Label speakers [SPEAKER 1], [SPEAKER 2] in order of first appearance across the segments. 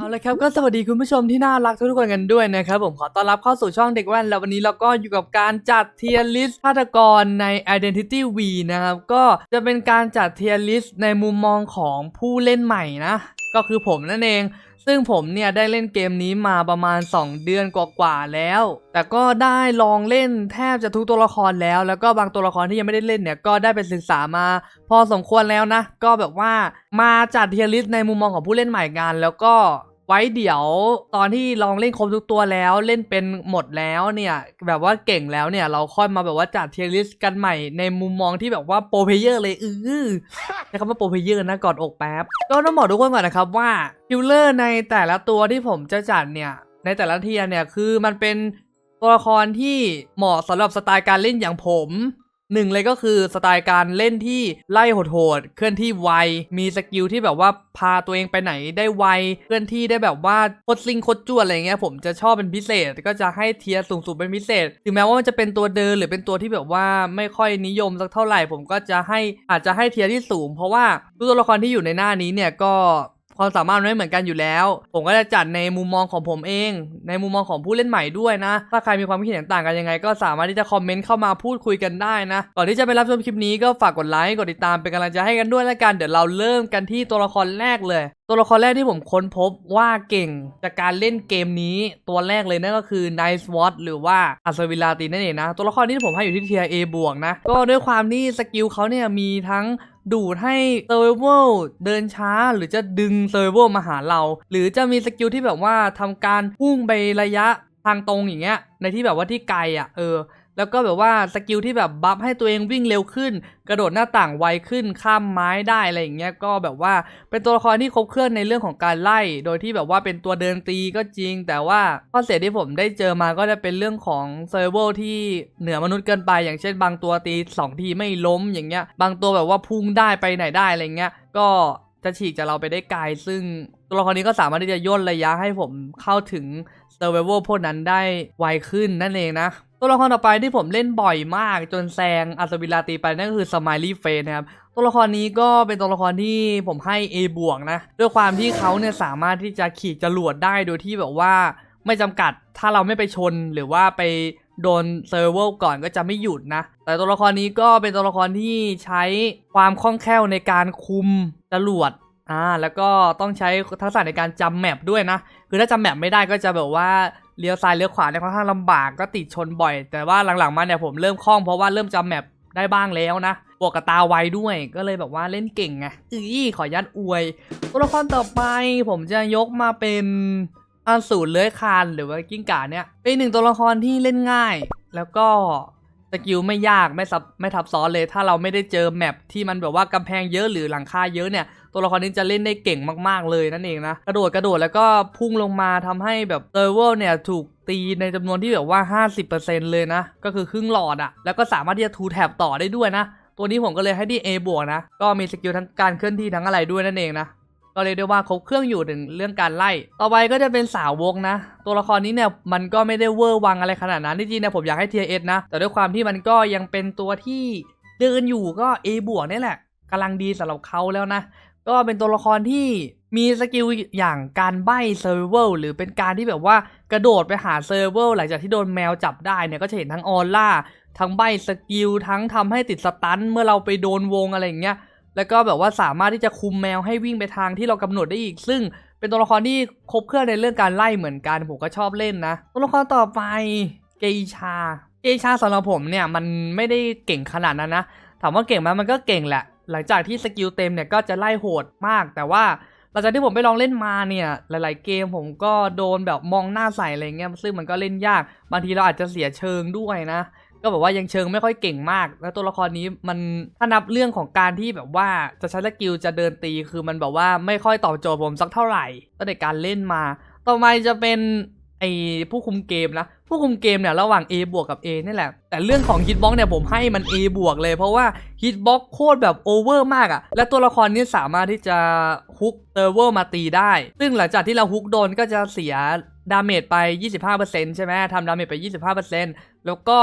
[SPEAKER 1] เอาละครับก็สวัสดีคุณผู้ชมที่น่ารักทุกๆคนกันด้วยนะครับผมขอต้อนรับเข้าสู่ช่องเด็กแว่น แล้ววันนี้เราก็อยู่กับการจัดเทียร์ลิสต์ฆาตกรใน Identity V นะครับ ก็จะเป็นการจัดเทียร์ลิสต์ในมุมมองของผู้เล่นใหม่นะ ก็คือผมนั่นเอง ซึ่งผมเนี่ยได้เล่นเกมนี้มาประมาณ 2 เดือนกว่าๆแล้ว แต่ก็ได้ลองเล่นแทบจะทุกตัวละครแล้ว แล้วก็บางตัวละครที่ยังไม่ได้เล่นเนี่ยก็ได้ไปศึกษามา พอสมควรแล้วนะ ก็แบบว่ามาจัดเทียร์ลิสต์ในมุมมองของผู้เล่นใหม่กันแล้วก็ ไว้เดี๋ยวตอนที่ลองเล่นครบทุกตัวแล้วเล่นเป็นหมดแล้วเนี่ย แบบว่าเก่งแล้วเนี่ย เราค่อยมาแบบว่าจัดเทียร์ลิสต์กันใหม่ในมุมมองที่แบบว่าโปรเพเยอร์เลยอือใช้คำว่าโปรเพเยอร์นะกอดอกแป๊บ ก็ต้องบอกทุกคนก่อนนะครับว่าคิลเลอร์ในแต่ละตัวที่ผมจะจัดเนี่ย ในแต่ละเทียร์เนี่ยคือมันเป็นตัวละครที่เหมาะสำหรับสไตล์การเล่นอย่างผม หนึ่งเลยก็คือสไตล์การเล่นที่ไล่โหดๆเคลื่อนที่ไว มีสกิลที่แบบว่าพาตัวเองไปไหนได้ไว เคลื่อนที่ได้แบบว่าโคตรซิงโคตรจวดอะไรเงี้ยผมจะชอบเป็นพิเศษ ก็จะให้เทียร์สูงสุดเป็นพิเศษ ถึงแม้ว่ามันจะเป็นตัวเดินหรือเป็นตัวที่แบบว่าไม่ค่อยนิยมสักเท่าไหร่ ผมก็จะให้อาจจะให้เทียร์ที่สูง เพราะว่าตัวละครที่อยู่ในหน้านี้เนี่ยก็ ความสามารถมันไม่เหมือนกันอยู่แล้ว ผมก็จะจัดในมุมมองของผมเอง ในมุมมองของผู้เล่นใหม่ด้วยนะ ถ้าใครมีความคิดเห็นต่างกันยังไง ก็สามารถที่จะคอมเมนต์เข้ามาพูดคุยกันได้นะ ก่อนที่จะไปรับชมคลิปนี้ก็ฝากกดไลค์ กดติดตามเป็นกำลังใจให้กันด้วยแล้วกัน เดี๋ยวเราเริ่มกันที่ตัวละครแรกเลย ตัวละครแรกที่ผมค้นพบว่าเก่งจากการเล่นเกมนี้ตัวแรกเลยนั่นก็คือ Nice w a t หรือว่าอัศวิลาตีนั่นเองนะ ตัวละครนี้ผมให้อยู่ที่เทียร์ A บวกนะ ก็ด้วยความที่สกิลเขาเนี่ยมีทั้ง ดูดให้เซอร์เวลเดินช้า หรือจะดึงเซอร์เวลมาหาเรา หรือจะมีสกิลที่แบบว่าทำการพุ่งไประยะทางตรงอย่างเงี้ยในที่แบบว่าที่ไกลอะเออ แล้วก็แบบว่าสกิลที่แบบบัฟให้ตัวเองวิ่งเร็วขึ้น กระโดดหน้าต่างไวขึ้นข้ามไม้ได้อะไรอย่างเงี้ยก็แบบว่าเป็นตัวละครที่ครบเครื่องในเรื่องของการไล่ โดยที่แบบว่าเป็นตัวเดินตีก็จริง แต่ว่าข้อเสียที่ผมได้เจอมาก็จะเป็นเรื่องของเซอร์เวลที่เหนือมนุษย์เกินไป อย่างเช่น บางตัวตีสองทีไม่ล้มอย่างเงี้ย บางตัวแบบว่าพุ่งได้ไปไหนได้อะไรเงี้ยก็จะฉีกจากเราไปได้ไกล ซึ่งตัวละครนี้ก็สามารถที่จะย่นระยะให้ผมเข้าถึงเซอร์ไวเวลพวกนั้นได้ไวขึ้นนั่นเองนะ ตัวละครต่อไปที่ผมเล่นบ่อยมากจนแซงอัศวินลาตีไปนั่นก็คือสม i ลี่เฟนนะครับตัวละครนี้ก็เป็นตัวละครที่ผมให้ A บวกนะด้วยความที่เขาเนี่ยสามารถที่จะขี่จรวดได้โดยที่แบบว่าไม่จำกัดถ้าเราไม่ไปชนหรือว่าไปโดนเซอร์เวลก่อนก็จะไม่หยุดนะ แต่ตัวละครนี้ก็เป็นตัวละครที่ใช้ความคล่องแคล่วในการคุมจรวดอ่าแล้วก็ต้องใช้ทักษะในการจำแมปด้วยนะ คือถ้าจำแมปไม่ได้ก็จะแบบว่า เลี้ยวซ้ายเลี้ยวขวาเนี่ยค่อนข้างลำบากก็ติดชนบ่อย แต่ว่าหลังๆมาเนี่ยผมเริ่มคล่องเพราะว่าเริ่มจำแมปได้บ้างแล้วนะบวกกับตาไวด้วยก็เลยแบบว่าเล่นเก่งไงอีขอยัดอวยตัวละครต่อไปผมจะยกมาเป็นอสูรเลื้อยคานหรือว่ากิ้งก่าเนี่ยเป็นหนึ่งตัวละครที่เล่นง่าย แล้วก็สกิลไม่ยากไม่ซับไม่ทับซ้อนเลย ถ้าเราไม่ได้เจอแมปที่มันแบบว่ากำแพงเยอะหรือหลังคาเยอะเนี่ย ตัวละครนี้จะเล่นได้เก่งมากๆเลยนั่นเองนะกระโดดกระโดดแล้วก็พุ่งลงมาทำให้แบบเซอร์เวลเนี่ยถูกตีในจำนวนที่แบบว่า 50%เลยนะ ก็คือครึ่งหลอดอะแล้วก็สามารถที่จะทูแท็บต่อได้ด้วยนะ ตัวนี้ผมก็เลยให้ที่ A บวกนะ ก็มีสกิลทั้งการเคลื่อนที่ทั้งอะไรด้วยนั่นเองนะก็เรียกได้ว่าครบเครื่องอยู่ถึงเรื่องการไล่ ต่อไปก็จะเป็นสาวกนะ ตัวละครนี้เนี่ยมันก็ไม่ได้เวอร์วังอะไรขนาดนั้นที่จริงเนี่ยผมอยากให้เทียเอสนะ แต่ด้วยความที่มันก็ยังเป็นตัวที่เดินอยู่ก็ A บวกนี่แหละกำลังดีสำหรับเขาแล้วนะ ก็เป็นตัวละครที่มีสกิลอย่างการใบ้เซอร์เวลหรือเป็นการที่แบบว่ากระโดดไปหาเซอร์เวลหลังจากที่โดนแมวจับได้เนี่ยก็จะเห็นทั้งออร่าทั้งใบ้สกิลทั้งทำให้ติดสตันเมื่อเราไปโดนวงอะไรอย่างเงี้ยแล้วก็แบบว่าสามารถที่จะคุมแมวให้วิ่งไปทางที่เรากำหนดได้อีก ซึ่งเป็นตัวละครที่ครบเครื่องในเรื่องการไล่เหมือนกันผมก็ชอบเล่นนะ ตัวละครต่อไปเกชา เกชาสำหรับผมเนี่ยมันไม่ได้เก่งขนาดนั้นนะถามว่าเก่งไหมมันก็เก่งแหละ หลังจากที่สกิลเต็มเนี่ยก็จะไล่โหดมาก แต่ว่าหลังจากที่ผมไปลองเล่นมาเนี่ย หลาย ๆ เกมผมก็โดนแบบมองหน้าใส่อะไรเงี้ยซึ่งมันก็เล่นยาก บางทีเราอาจจะเสียเชิงด้วยนะ ก็แบบว่ายังเชิงไม่ค่อยเก่งมาก แล้วตัวละครนี้มันถ้านับเรื่องของการที่แบบว่าจะใช้สกิลจะเดินตีคือมันแบบว่าไม่ค่อยตอบโจทย์ผมสักเท่าไหร่ตั้งแต่การเล่นมา ต่อไปจะเป็น ไอผู้คุมเกมนะ ผู้คุมเกมเนี่ยระหว่าง A บวกกับ A นี่แหละ แต่เรื่องของฮิตบ็อกเนี่ยผมให้มัน A บวกเลยเพราะว่าฮิตบ็อกโคตรแบบโอเวอร์มากอะและตัวละครนี้สามารถที่จะฮุกเซอร์เวอร์มาตีได้ ซึ่งหลังจากที่เราฮุกโดนก็จะเสียดาเมจไป 25%ใช่ไหมทำดาเมจไป 25%แล้วก็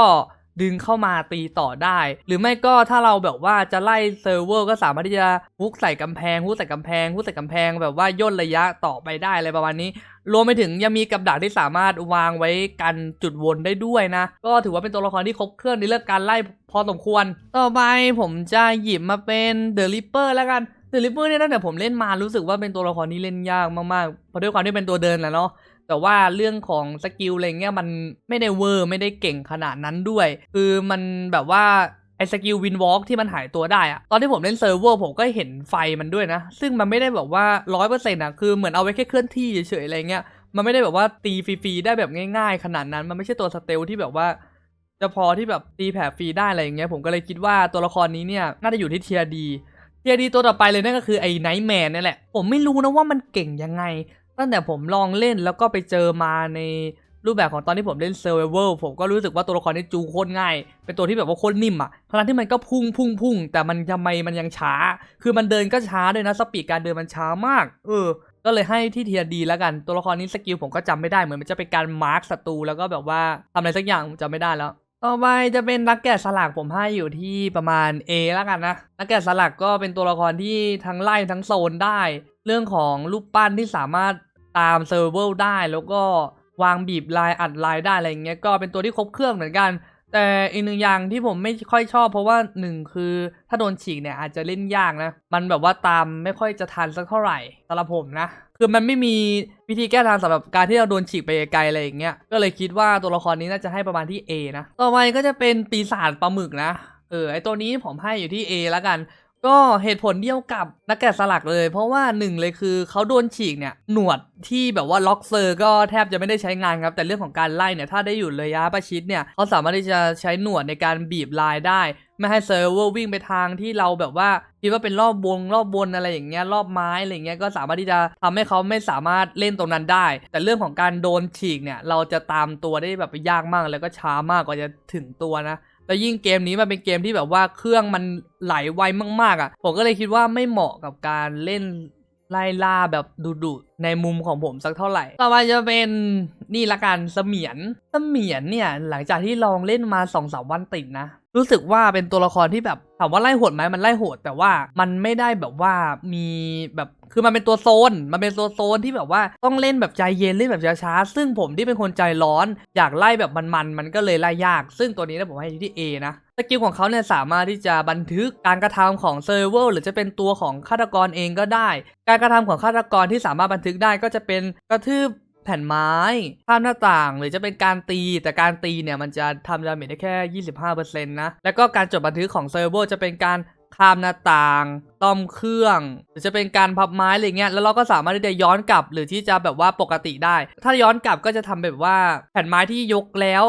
[SPEAKER 1] ดึงเข้ามาตีต่อได้ หรือไม่ก็ถ้าเราแบบว่าจะไล่เซิร์ฟเวอร์ก็สามารถที่จะฮุกใส่กำแพงฮุกใส่กำแพงฮุกใส่กำแพงแบบว่าย่นระยะต่อไปได้อะไรประมาณนี้ รวมไปถึงยังมีกับดักที่สามารถวางไว้กันจุดวนได้ด้วยนะ ก็ถือว่าเป็นตัวละครที่ครบเครื่องในเรื่องการไล่พอสมควร ต่อไปผมจะหยิบมาเป็นเดอะริปเปอร์แล้วกันเดอะริปเปอร์เนี่ยตั้งแต่ผมเล่นมารู้สึกว่าเป็นตัวละครที่เล่นยากมากๆเพราะด้วยความที่เป็นตัวเดินแหละเนาะ แต่ว่าเรื่องของสกิลอะไรเงี้ยมันไม่ได้เวอร์ไม่ได้เก่งขนาดนั้นด้วย คือมันแบบว่าไอ้สกิลวินวอล์กที่มันหายตัวได้อะตอนที่ผมเล่นเซิร์ฟเวอร์ผมก็เห็นไฟมันด้วยนะ ซึ่งมันไม่ได้แบบว่าร้อยเปอร์เซ็นต์อะคือเหมือนเอาไว้แค่เคลื่อนที่เฉยๆอะไรเงี้ย มันไม่ได้แบบว่าตีฟรีๆได้แบบง่ายๆ ขนาดนั้น มันไม่ใช่ตัวสเตลที่แบบว่า จะพอที่แบบตีแผ่ฟรีได้อะไรอย่างเงี้ย ผมก็เลยคิดว่าตัวละครนี้เนี่ยน่าจะอยู่ที่เทียดีเทียดีตัวต่อไปเลยนั่นก็คือไอ้ไนท์แมนนี่แหละ ผมไม่รู้นะว่ามันเก่งยังไง ตั้งแต่ผมลองเล่นแล้วก็ไปเจอมาในรูปแบบของตอนที่ผมเล่นเซอร์ไวเวลผมก็รู้สึกว่าตัวละครนี้จูโคตรง่าย เป็นตัวที่แบบว่าโคตรนิ่มอะทั้งที่มันก็พุ่งพุ่งพุ่งแต่มันทำไมมันยังช้า คือมันเดินก็ช้าด้วยนะสปีดการเดินมันช้ามาก เออ ก็เลยให้ที่เทียดีแล้วกัน ตัวละครนี้สกิลผมก็จำไม่ได้เหมือนมันจะเป็นการมาร์คศัตรูแล้วก็แบบว่าทำอะไรสักอย่างผมจำไม่ได้แล้วต่อไปจะเป็นนักแกะสลักผมให้อยู่ที่ประมาณ A แล้วกันนะ นักแกะสลักก็เป็นตัวละครที่ทั้งไล่ทั้งโซนได้ เรื่องของรูปปั้นที่สามารถ ตามเซอร์ฟเวลได้ แล้วก็วางบีบลายอัดลายได้อะไรอย่างเงี้ยก็เป็นตัวที่ครบเครื่องเหมือนกัน แต่อีกหนึ่งอย่างที่ผมไม่ค่อยชอบ เพราะว่าหนึ่งคือถ้าโดนฉีกเนี่ยอาจจะเล่นยากนะ มันแบบว่าตามไม่ค่อยจะทันสักเท่าไหร่สำหรับผมนะคือมันไม่มีวิธีแก้ทางสำหรับการที่เราโดนฉีกไปไกลอะไรอย่างเงี้ยก็เลยคิดว่าตัวละครนี้น่าจะให้ประมาณที่ A นะต่อไปก็จะเป็นปีศาจปลาหมึกนะเออไอตัวนี้ผมให้อยู่ที่ A แล้วกัน ก็เหตุผลเดียวกับนักแกะสลักเลย เพราะว่าหนึ่งเลยคือเขาโดนฉีกเนี่ย หนวดที่แบบว่าล็อกเซอร์ก็แทบจะไม่ได้ใช้งานครับ แต่เรื่องของการไล่เนี่ยถ้าได้อยู่ระยะประชิดเนี่ยเขาสามารถที่จะใช้หนวดในการบีบลายได้ ไม่ให้เซิร์ฟเวอร์วิ่งไปทางที่เราแบบว่าคิดว่าเป็นรอบวงรอบบนอะไรอย่างเงี้ยรอบไม้อะไรเงี้ยก็สามารถที่จะทำให้เขาไม่สามารถเล่นตรงนั้นได้ แต่เรื่องของการโดนฉีกเนี่ยเราจะตามตัวได้แบบยากมากแล้วก็ช้ามากกว่าจะถึงตัวนะ แล้วยิ่งเกมนี้มันเป็นเกมที่แบบว่าเครื่องมันไหลไวมากๆอะ ผมก็เลยคิดว่าไม่เหมาะกับการเล่นไล่ล่าแบบดุๆในมุมของผมสักเท่าไหร่ ต่อมาจะเป็นนี่ละกันเสมียนเสมียนเนี่ยหลังจากที่ลองเล่นมาสองสามวันติดนะ รู้สึกว่าเป็นตัวละครที่แบบถามว่าไล่โหดไหมมันไล่โหด แต่ว่ามันไม่ได้แบบว่ามีแบบคือมันเป็นตัวโซน มันเป็นตัวโซนที่แบบว่าต้องเล่นแบบใจเย็นเล่นแบบช้าๆซึ่งผมที่เป็นคนใจร้อน อยากไล่แบบมันๆมันก็เลยไล่ยาก ซึ่งตัวนี้นะผมให้ที่ A นะสกิลของเขาเนี่ยสามารถที่จะบันทึกการกระทำของเซอร์เวอร์หรือจะเป็นตัวของฆาตกรเองก็ได้ การกระทำของฆาตกรที่สามารถบันทึกได้ก็จะเป็นกระทืบ แผ่นไม้ข้ามหน้าต่างหรือจะเป็นการตี แต่การตีเนี่ยมันจะทำดาเมจได้แค่ 25%นะแล้วก็การจดบันทึกของเซิร์ฟเวอร์จะเป็นการข้ามหน้าต่างต้อมเครื่อง หรือจะเป็นการพับไม้อะไรเงี้ย แล้วเราก็สามารถที่จะย้อนกลับ หรือที่จะแบบว่าปกติได้ ถ้าย้อนกลับก็จะทำแบบว่าแผ่นไม้ที่ยกแล้ว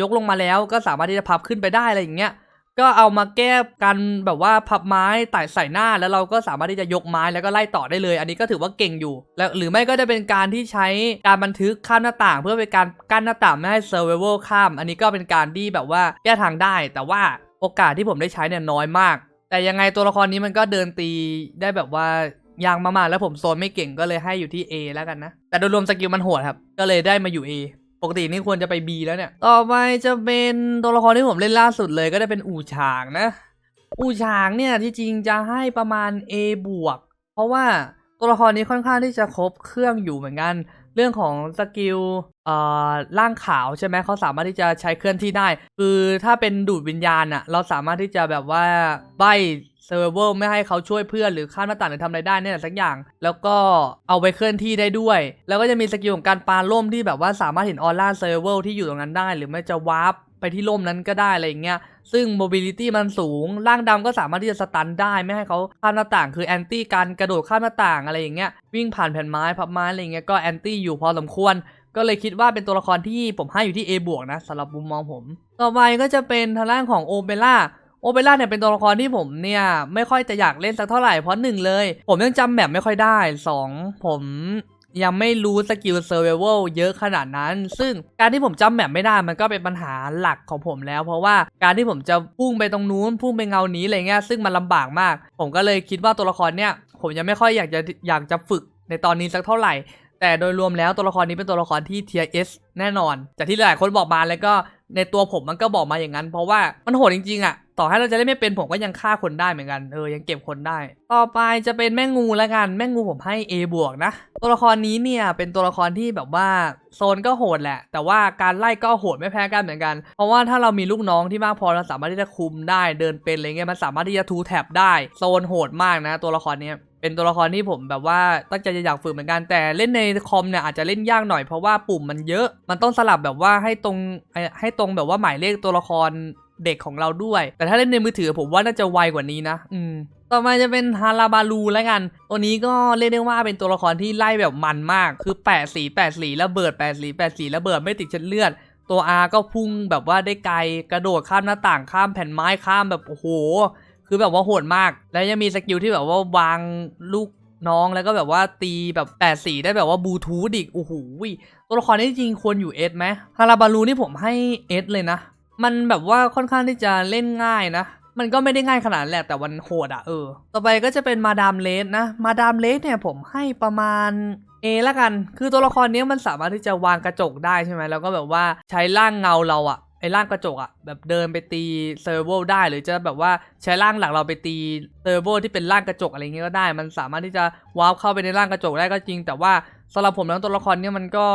[SPEAKER 1] ยกลงมาแล้วก็สามารถที่จะพับขึ้นไปได้อะไรอย่างเงี้ย ก็เอามาแก้กันแบบว่าพับไม้ไต่ใส่หน้าแล้วเราก็สามารถที่จะยกไม้แล้วก็ไล่ต่อได้เลย อันนี้ก็ถือว่าเก่งอยู่ แล้วหรือไม่ก็จะเป็นการที่ใช้การบันทึกข้ามหน้าต่าง เพื่อเป็นการกั้นหน้าต่างไม่ให้เซอร์ไวเวลข้าม อันนี้ก็เป็นการที่แบบว่าแก้ทางได้ แต่ว่าโอกาสที่ผมได้ใช้เนี่ยน้อยมาก แต่ยังไงตัวละครนี้มันก็เดินตีได้แบบว่ายางมากๆแล้วผมโซนไม่เก่งก็เลยให้อยู่ที่ A แล้วกันนะ แต่โดยรวมสกิลมันโหดครับ ก็เลยได้มาอยู่ A ปกตินี่ควรจะไป B แล้วเนี่ย ต่อไปจะเป็นตัวละครที่ผมเล่นล่าสุดเลยก็ได้เป็นอู่ฉางนะ อู่ฉางเนี่ยที่จริงจะให้ประมาณ A บวก เพราะว่าตัวละครนี้ค่อนข้างที่จะครบเครื่องอยู่เหมือนกัน เรื่องของสกิลเอ่อร่างขาวใช่ไหมเขาสามารถที่จะใช้เคลื่อนที่ได้ คือถ้าเป็นดูดวิญญาณอะเราสามารถที่จะแบบว่าใบเซอร์เวอร์ไม่ให้เขาช่วยเพื่อนหรือข้ามหน้าต่างหรือทำอะไรได้เนี่ยสักอย่าง แล้วก็เอาไปเคลื่อนที่ได้ด้วย แล้วก็จะมีสกิลของการปาล่มที่แบบว่าสามารถเห็นออร่าเซอร์เวอร์ที่อยู่ตรงนั้นได้ หรือไม่จะวาร์ป ไปที่ล่มนั้นก็ได้อะไรอย่างเงี้ยซึ่ง mobility มันสูง ร่างดำก็สามารถที่จะสตันได้ไม่ให้เขาข้ามหน้าต่าง คือแอนตี้การกระโดดข้ามหน้าต่างอะไรอย่างเงี้ยวิ่งผ่านแผ่นไม้พับไม้อะไรอย่างเงี้ยก็แอนตี้อยู่พอสมควร ก็เลยคิดว่าเป็นตัวละครที่ผมให้อยู่ที่ A บวกนะสำหรับมุมมองผม ต่อไปก็จะเป็นทางด้านของโอเปร่าโอเปร่าเนี่ยเป็นตัวละครที่ผมเนี่ยไม่ค่อยจะอยากเล่นสักเท่าไหร่เพราะหนึ่งเลย ผมยังจำแบบไม่ค่อยได้สองผม ยังไม่รู้สกิลเซอร์ไวเวลเยอะขนาดนั้น ซึ่งการที่ผมจำแบบไม่ได้มันก็เป็นปัญหาหลักของผมแล้ว เพราะว่าการที่ผมจะพุ่งไปตรงนู้นพุ่งไปเงานี้อะไรเงี้ยซึ่งมันลำบากมาก ผมก็เลยคิดว่าตัวละครเนี่ยผมยังไม่ค่อยอยากจะอยากจะฝึกในตอนนี้สักเท่าไหร่ แต่โดยรวมแล้วตัวละครนี้เป็นตัวละครที่ tier S แน่นอน จากที่หลายคนบอกมาแล้วก็ในตัวผมมันก็บอกมาอย่างนั้น เพราะว่ามันโหดจริงๆอะ ต่อให้เราจะเล่นไม่เป็นผมก็ยังฆ่าคนได้เหมือนกันเออยังเก็บคนได้ ต่อไปจะเป็นแม่งูแล้วกันแม่งูผมให้ A บวกนะ ตัวละครนี้เนี่ยเป็นตัวละครที่แบบว่าโซนก็โหดแหละ แต่ว่าการไล่ก็โหดไม่แพ้กันเหมือนกัน เพราะว่าถ้าเรามีลูกน้องที่มากพอเราสามารถที่จะคุมได้เดินเป็นอะไรเงี้ยมันสามารถที่จะทูแท็บได้โซนโหดมากนะ ตัวละครนี้เป็นตัวละครที่ผมแบบว่าตั้งใจจะอยากฝึกเหมือนกันแต่เล่นในคอมเนี่ยอาจจะเล่นยากหน่อยเพราะว่าปุ่มมันเยอะ มันต้องสลับแบบว่าให้ตรงให้ตรงแบบว่าหมายเลขตัวละคร เด็กของเราด้วย แต่ถ้าเล่นในมือถือผมว่าน่าจะไวกว่านี้นะ อืม ต่อมาจะเป็นฮาราบารูแล้วกัน ตัวนี้ก็เรียกได้ว่าเป็นตัวละครที่ไล่แบบมันมาก คือแปดสีแปดสีระเบิดแปดสีแปดสีระเบิดไม่ติดเช็ดเลือด ตัว R ก็พุ่งแบบว่าได้ไกล กระโดดข้ามหน้าต่างข้ามแผ่นไม้ข้ามแบบโอ้โห คือแบบว่าโหดมาก แล้วยังมีสกิลที่แบบว่าวางลูกน้องแล้วก็แบบว่าตีแบบแปดสีได้แบบว่าบลูทูธอีกโอ้โหตัวละครนี้จริงๆควรอยู่เอสไหมฮาราบารูนี่ผมให้เอสเลยนะ มันแบบว่าค่อนข้างที่จะเล่นง่ายนะ มันก็ไม่ได้ง่ายขนาดแหละแต่มันโหดอะเออ ต่อไปก็จะเป็นมาดามเลสนะ มาดามเลสเนี่ยผมให้ประมาณ A ละกัน คือตัวละครนี้มันสามารถที่จะวางกระจกได้ใช่ไหมแล้วก็แบบว่าใช้ร่างเงาเราอะไอ้ร่างกระจกอะแบบเดินไปตีเซอร์โวได้หรือจะแบบว่าใช้ร่างหลักเราไปตีเซอร์โวที่เป็นร่างกระจกอะไรเงี้ยก็ได้ มันสามารถที่จะวาร์ปเข้าไปในร่างกระจกได้ก็จริง แต่ว่าสำหรับผมแล้วตัวละครเนี้ยมันก็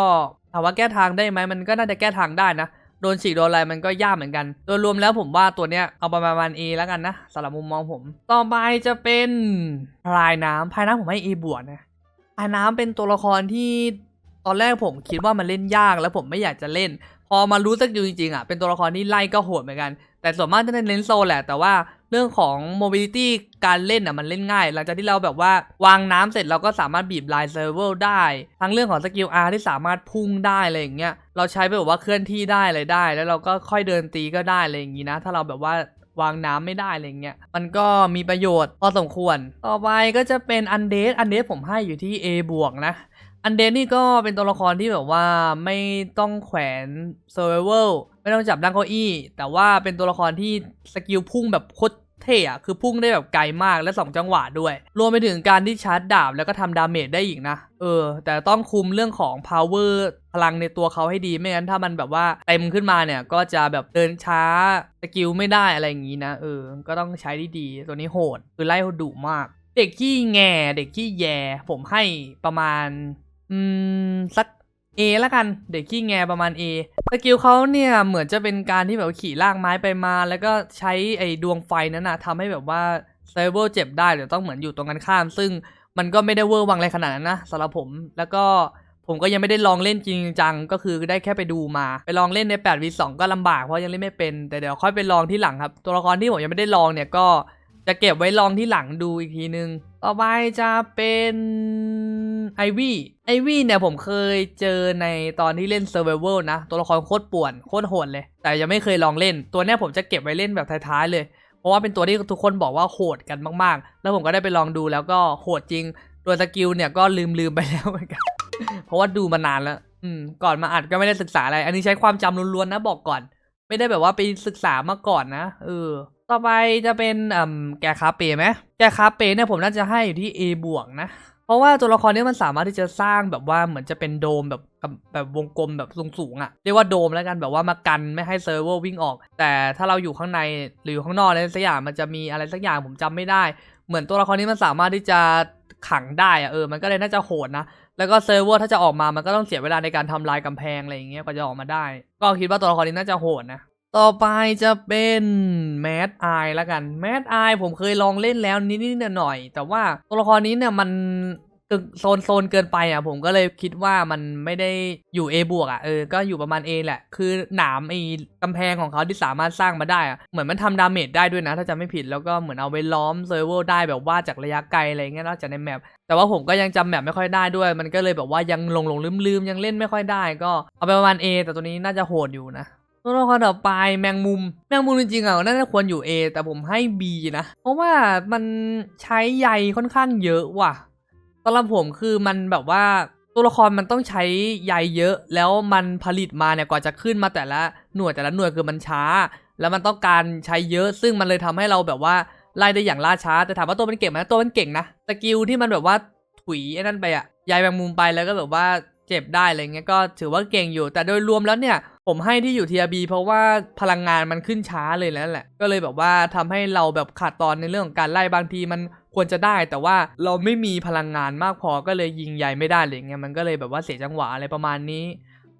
[SPEAKER 1] ถามว่าแก้ทางได้ไหมมันก็น่าจะแก้ทางได้นะ โดนฉีกโดนอะไรมันก็ยากเหมือนกัน โดยรวมแล้วผมว่าตัวเนี้ยเอาประมาณ A แล้วกันนะสำหรับมุมมองผม ต่อไปจะเป็นพลายน้ำพลายน้ำผมให้ A บวกนะพลายน้ำเป็นตัวละครที่ตอนแรกผมคิดว่ามันเล่นยากแล้วผมไม่อยากจะเล่น พอมารู้สักอยู่จริงๆอะเป็นตัวละครที่ไล่ก็โหดเหมือนกัน แต่ส่วนมากจะเน้นโซแหละแต่ว่า เรื่องของ mobility การเล่นอะมันเล่นง่าย หลังจากที่เราแบบว่าวางน้ำเสร็จเราก็สามารถบีบไลน์เซิร์ฟเวอร์ได้ ทั้งเรื่องของสกิล R ที่สามารถพุ่งได้อะไรอย่างเงี้ยเราใช้ไปแบบว่าเคลื่อนที่ได้อะไรได้ แล้วเราก็ค่อยเดินตีก็ได้อะไรอย่างงี้นะ ถ้าเราแบบว่าวางน้ำไม่ได้อะไรอย่างเงี้ย มันก็มีประโยชน์พอสมควร ต่อไปก็จะเป็นอันเดสอันเดสผมให้อยู่ที่ A บวกนะ อันเดนนี่ก็เป็นตัวละครที่แบบว่าไม่ต้องแขวนเซอร์ไวเวลไม่ต้องจับดังเก้าอี้ แต่ว่าเป็นตัวละครที่สกิลพุ่งแบบโคตรเท่อะคือพุ่งได้แบบไกลมากและ 2 จังหวะด้วย รวมไปถึงการที่ชาร์จดาบแล้วก็ทำดาเมจได้อีกนะ เออ แต่ต้องคุมเรื่องของ power พลังในตัวเขาให้ดีไม่งั้นถ้ามันแบบว่าเต็มขึ้นมาเนี่ย ก็จะแบบเดินช้าสกิลไม่ได้อะไรอย่างนี้นะ เออ ก็ต้องใช้ดีๆตัวนี้โหด คือไล่ดุมาก เด็กขี้แงเด็กขี้แยผมให้ประมาณ อืมสัก A แล้วกัน เด็กขี้แงประมาณ A สกิลเขาเนี่ยเหมือนจะเป็นการที่แบบขี่ลากไม้ไปมา แล้วก็ใช้ไอ้ดวงไฟนั้นนะทำให้แบบว่าเซเวอร์เจ็บได้เดี๋ยวต้องเหมือนอยู่ตรงกันข้าม ซึ่งมันก็ไม่ได้เวอร์วังอะไรขนาดนั้นนะสำหรับผมแล้วก็ผมก็ยังไม่ได้ลองเล่นจริงจังก็คือได้แค่ไปดูมา ไปลองเล่นใน8 v 2ก็ลำบากเพราะยังเล่นไม่เป็น แต่เดี๋ยวค่อยไปลองที่หลังครับ ตัวละครที่ผมยังไม่ได้ลองเนี่ยก็ จะเก็บไว้ลองที่หลังดูอีกทีนึง ต่อไปจะเป็นไอวี่ไอวี่เนี่ยผมเคยเจอในตอนที่เล่น Survival นะ ตัวละครโคตรป่วนโคตรโหดเลย แต่ยังไม่เคยลองเล่น ตัวเนี้ยผมจะเก็บไว้เล่นแบบท้ายๆเลย เพราะว่าเป็นตัวที่ทุกคนบอกว่าโหดกันมากๆ แล้วผมก็ได้ไปลองดูแล้วก็โหดจริง ตัวสกิลเนี่ยก็ลืมลืมๆไปแล้วเหมือนกัน เพราะว่าดูมานานแล้วอืมก่อนมาอัดก็ไม่ได้ศึกษาอะไร อันนี้ใช้ความจำล้วนๆนะบอกก่อน ไม่ได้แบบว่าไปศึกษามาก่อนนะเออ ต่อไปจะเป็นแกคาเป้ไหมแกคาเป้เนี่ยผมน่าจะให้อยู่ที่ A บวกนะ เพราะว่าตัวละครนี้มันสามารถที่จะสร้างแบบว่าเหมือนจะเป็นโดมแบบแบบวงกลมแบบสูงๆอะ่ะเรียกว่าโดมแล้วกันแบบว่ามากันไม่ให้เซิร์ฟเวอร์วิ่งออก แต่ถ้าเราอยู่ข้างในหรืออยู่ข้างนอกอะไรสักอย่างมันจะมีอะไรสักอย่างผมจำไม่ได้ เหมือนตัวละครนี้มันสามารถที่จะขังได้อะเออ มันก็เลยน่าจะโหดนะ แล้วก็เซิร์ฟเวอร์ถ้าจะออกมา มันก็ต้องเสียเวลาในการทำลายกำแพงอะไรอย่างเงี้ยกว่าจะออกมาได้ ก็คิดว่าตัวละครนี้น่าจะโหดนะ ต่อไปจะเป็นแมดไอแล้วกันแมดไอผมเคยลองเล่นแล้วนิดๆหน่อยๆแต่ว่าตัวละครนี้เนี่ยมันกึ่งโซนโซนเกินไปอะผมก็เลยคิดว่ามันไม่ได้อยู่ A บวกอะเออก็อยู่ประมาณ A แหละ คือหนามไอ้กำแพงของเขาที่สามารถสร้างมาได้อะเหมือนมันทำดาเมจได้ด้วยนะ ถ้าจะไม่ผิดแล้วก็เหมือนเอาไปล้อมเซิร์ฟเวอร์ได้แบบว่าจากระยะไกลอะไรเงี้ยนอกจากในแมปแต่ว่าผมก็ยังจำแมปไม่ค่อยได้ด้วย มันก็เลยแบบว่ายังหลงหลงลืมลืมยังเล่นไม่ค่อยได้ ก็เอาไปประมาณ A แต่ตัวนี้น่าจะโหดอยู่นะ ตัวละครต่อไปแมงมุม แมงมุมจริงๆอะน่าจะควรอยู่ A แต่ผมให้ B นะ เพราะว่ามันใช้ใยค่อนข้างเยอะว่ะสำหรับผมคือมันแบบว่าตัวละครมันต้องใช้ใยเยอะ แล้วมันผลิตมาเนี่ยกว่าจะขึ้นมาแต่ละหน่วยแต่ละหน่วยคือมันช้า แล้วมันต้องการใช้เยอะ ซึ่งมันเลยทำให้เราแบบว่าไล่ได้อย่างล่าช้า แต่ถามว่าตัวมันเก่งไหมตัวมันเก่งนะสกิลที่มันแบบว่าถุยไอ้นั่นไปอะใยแมงมุมไปแล้วก็แบบว่าเจ็บได้อะไรเงี้ยก็ถือว่าเก่งอยู่ แต่โดยรวมแล้วเนี่ย ผมให้ที่อยู่ทียบีเพราะว่าพลังงานมันขึ้นช้าเลยแล้วแหละ ก็เลยแบบว่าทำให้เราแบบขาดตอนในเรื่องของการไล่บางทีมันควรจะได้ แต่ว่าเราไม่มีพลังงานมากพอก็เลยยิงใหญ่ไม่ได้อะไรเงี้ยมันก็เลยแบบว่าเสียจังหวะอะไรประมาณนี้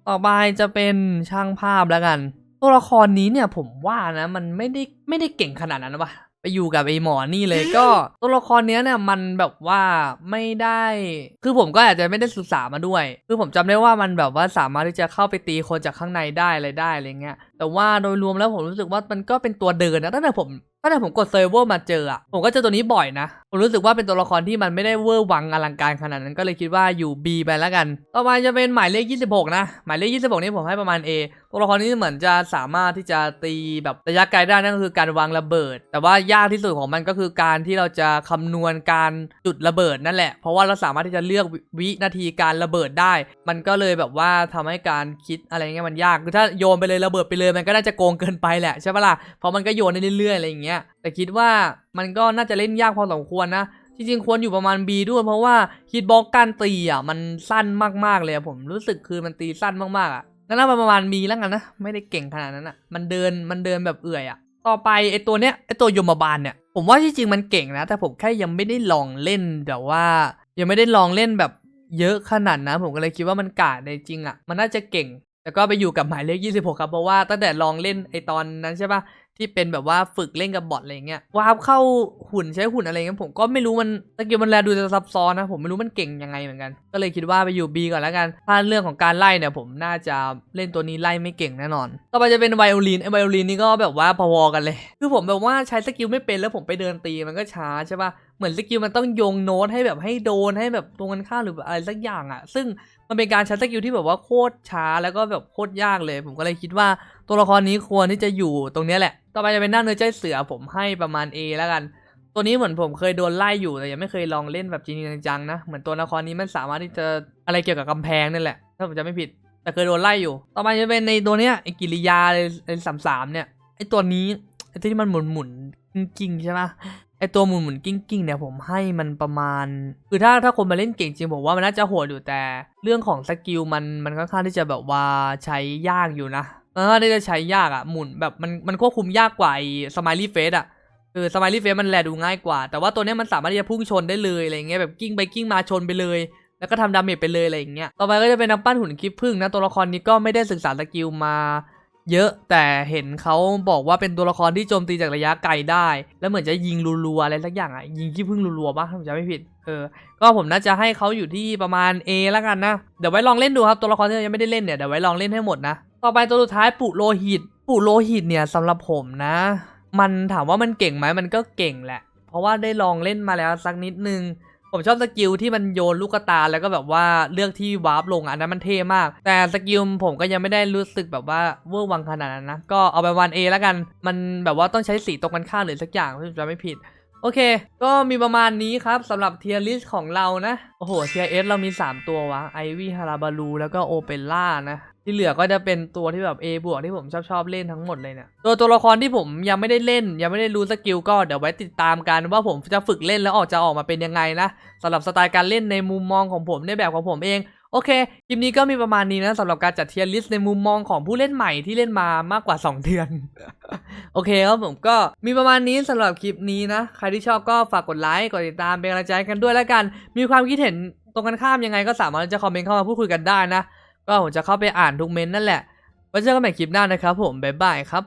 [SPEAKER 1] ต่อไปจะเป็นช่างภาพแล้วกัน ตัวละครนี้เนี่ยผมว่านะมันไม่ได้ไม่ได้เก่งขนาดนั้นวะ ไปอยู่กับไอ้หมอนี่เลยก็ตัวละครเนี้ยเนี่ยมันแบบว่าไม่ได้ คือผมก็อาจจะไม่ได้ศึกษามาด้วย คือผมจำได้ว่ามันแบบว่าสามารถที่จะเข้าไปตีคนจากข้างในได้อะไรได้อะไรเงี้ย แต่ว่าโดยรวมแล้วผมรู้สึกว่ามันก็เป็นตัวเดินนะตั้งแต่ผมตั้งแต่ผมกดเซิร์ฟเวอร์มาเจออะผมก็เจอตัวนี้บ่อยนะ ผมรู้สึกว่าเป็นตัวละครที่มันไม่ได้เวอร์วังอลังการขนาดนั้นก็เลยคิดว่าอยู่ B ไปแล้วกัน ต่อมาจะเป็นหมายเลข 26 นะ หมายเลข 26 นี้ผมให้ประมาณ A ตัวละครนี้เหมือนจะสามารถที่จะตีแบบระยะไกลได้นั่นก็คือการวางระเบิด แต่ว่ายากที่สุดของมันก็คือการที่เราจะคำนวณการจุดระเบิดนั่นแหละ เพราะว่าเราสามารถที่จะเลือกวิวินาทีการระเบิดได้ มันก็เลยแบบว่าทำให้การคิดอะไรเงี้ยมันยากคือถ้าโยนไปเลยระเบิดไปเลยมันก็น่าจะโกงเกินไปแหละใช่ปะล่ะเพราะมันก็โยนได้เรื่อยๆอะไรอย่างเงี้ยแต่คิดว่ามันก็น่าจะเล่นยากพอสมควรนะจริงๆควรอยู่ประมาณ B ด้วยเพราะว่าฮิตบ็อกการตีอะมันสั้นมากๆเลยอะผมรู้สึกคือมันตีสั้นมากๆอะงั้นน่าประมาณ B แล้วกันนะไม่ได้เก่งขนาดนั้นอะมันเดินมันเดินแบบเอื่อยอะต่อไปไอตัวเนี้ยไอตัวยมบาลเนี่ยผมว่าจริงๆมันเก่งนะ แต่ผมแค่ยังไม่ได้ลองเล่นแบบว่า ยังไม่ได้ลองเล่นแบบเยอะขนาดนะผมก็เลยคิดว่ามันกาดในจริงอะ มันน่าจะเก่ง แต่ก็ไปอยู่กับหมายเลข 26 ครับเพราะว่าตั้งแต่ลองเล่นไอตอนนั้นใช่ปะที่เป็นแบบว่าฝึกเล่นกับบอทอะไรเงี้ยวาร์ปเข้าหุ่นใช้หุ่นอะไรเงี้ยผมก็ไม่รู้มันตะเกียบมันแลดูจะซับซ้อนนะผมไม่รู้มันเก่งยังไงเหมือนกัน ก็เลยคิดว่าไปอยู่ B ก่อนแล้วกันถ้าเรื่องของการไล่เนี่ยผมน่าจะเล่นตัวนี้ไล่ไม่เก่งแน่นอน ต่อไปจะเป็นไวโอลินไอไวโอลินนี่ก็แบบว่าพอๆกันเลย คือผมแบบว่าใช้สกิลไม่เป็นแล้วผมไปเดินตีมันก็ช้าใช่ปะ เหมือนสกิลมันต้องโยงโน้ตให้แบบให้โดนให้แบบตรงกันข้ามหรืออะไรสักอย่างอะซึ่งมันเป็นการใช้สกิลที่แบบว่าโคตรช้าแล้วก็แบบโคตรยากเลย ผมก็เลยคิดว่าตัวละครนี้ควรที่จะอยู่ตรงนี้แหละ ต่อไปจะเป็นหน้าเนื้อใจเสือผมให้ประมาณ A แล้วกัน ตัวนี้เหมือนผมเคยโดนไล่อยู่แต่ยังไม่เคยลองเล่นแบบจริงจังๆนะเหมือนตัวละครนี้มันสามารถที่จะอะไรเกี่ยวกับกำแพงนั่นแหละ ถ้าผมจะไม่ผิด แต่เคยโดนไล่อยู่ ต่อไปจะเป็นในตัวเนี้ยไอ้กิริยาเลยไอ้สามสามเนี่ยไอ้ตัวนี้ ที่มันหมุนหมุนๆกิ้งใช่ไหมไอตัวหมุนหมุนกิ้งกิ้งเนี่ยผมให้มันประมาณ คือถ้าถ้าคนมาเล่นเก่งจริงผมว่ามันน่าจะโหดอยู่แต่ เรื่องของสกิลมันมันค่อนข้างที่จะแบบว่าใช้ยากอยู่นะเออได้จะใช้ยากอะหมุนแบบมันมันควบคุมยากกว่าไอ้สม i ลี่เฟสอะคือสม i ลี่เฟสมันแลดูง่ายกว่า แต่ว่าตัวเนี้ยมันสามารถที่จะพุ่งชนได้เลยอะไรเงี้ยแบบกิ้งไปกิ้งมาชนไปเลยแล้วก็ทำดาเมจไปเลยอะไรอย่างเงี้ย ต่อไปก็จะเป็นนักปั้นหุ่นคลิปพึ่งนะ ตัวละครนี้ก็ไม่ได้ศึกษาสกิลมา เยอะแต่เห็นเขาบอกว่าเป็นตัวละครที่โจมตีจากระยะไกลได้ แล้วเหมือนจะยิงรัวๆอะไรสักอย่างอะยิงขี้พึ่งรัวๆปะถ้าผมจำไม่ผิดเออก็ผมน่าจะให้เขาอยู่ที่ประมาณ A แล้วกันนะเดี๋ยวไว้ลองเล่นดูครับตัวละครที่ยังไม่ได้เล่นเนี่ยเดี๋ยวไว้ลองเล่นให้หมดนะต่อไปตัวสุดท้ายปุโรหิต ปุโรหิตเนี่ยสำหรับผมนะ มันถามว่ามันเก่งไหมมันก็เก่งแหละ เพราะว่าได้ลองเล่นมาแล้วสักนิดนึง ผมชอบสกิลที่มันโยนลูกตาแล้วก็แบบว่าเลือกที่วาร์ปลงอันนั้นมันเท่มาก แต่สกิลผมก็ยังไม่ได้รู้สึกแบบว่าเวอร์วังขนาดนั้นนะ ก็เอาไปวัน A แล้วกัน มันแบบว่าต้องใช้สีตรงกันข้ามหรือสักอย่างถ้าจำไม่ผิด โอเค ก็มีประมาณนี้ครับสำหรับเทียร์ลิสของเรานะ โอ้โหเทียร์เอสเรามี 3 ตัววะไอวี่ฮาราบารูแล้วก็โอเปร่านะ ที่เหลือก็จะเป็นตัวที่แบบ A บวกที่ผมชอบชอบเล่นทั้งหมดเลยเนี่ยตัวตัวละครที่ผมยังไม่ได้เล่น ยังไม่ได้รู้สกิลก็เดี๋ยวไว้ติดตามกันว่าผมจะฝึกเล่นแล้วออกจะออกมาเป็นยังไงนะสำหรับสไตล์การเล่นในมุมมองของผมในแบบของผมเองโอเค คลิปนี้ก็มีประมาณนี้นะสำหรับการจัดเทียร์ลิสต์ในมุมมองของผู้เล่นใหม่ที่เล่นมามากกว่า 2 เดือน โอเคครับผมก็มีประมาณนี้สำหรับคลิปนี้นะ ใครที่ชอบก็ฝากกดไลค์กดติดตามเป็นกำลังใจกันด้วยแล้วกัน มีความคิดเห็นตรงกันข้ามยังไงก็สามารถจะคอมเมนต์เข้ามาพูดคุยกันได้นะ ก็ผมจะเข้าไปอ่านทุกเมนต์นั่นแหละไว้เจอกันใหม่คลิปหน้านะครับผมบ๊ายบายครับ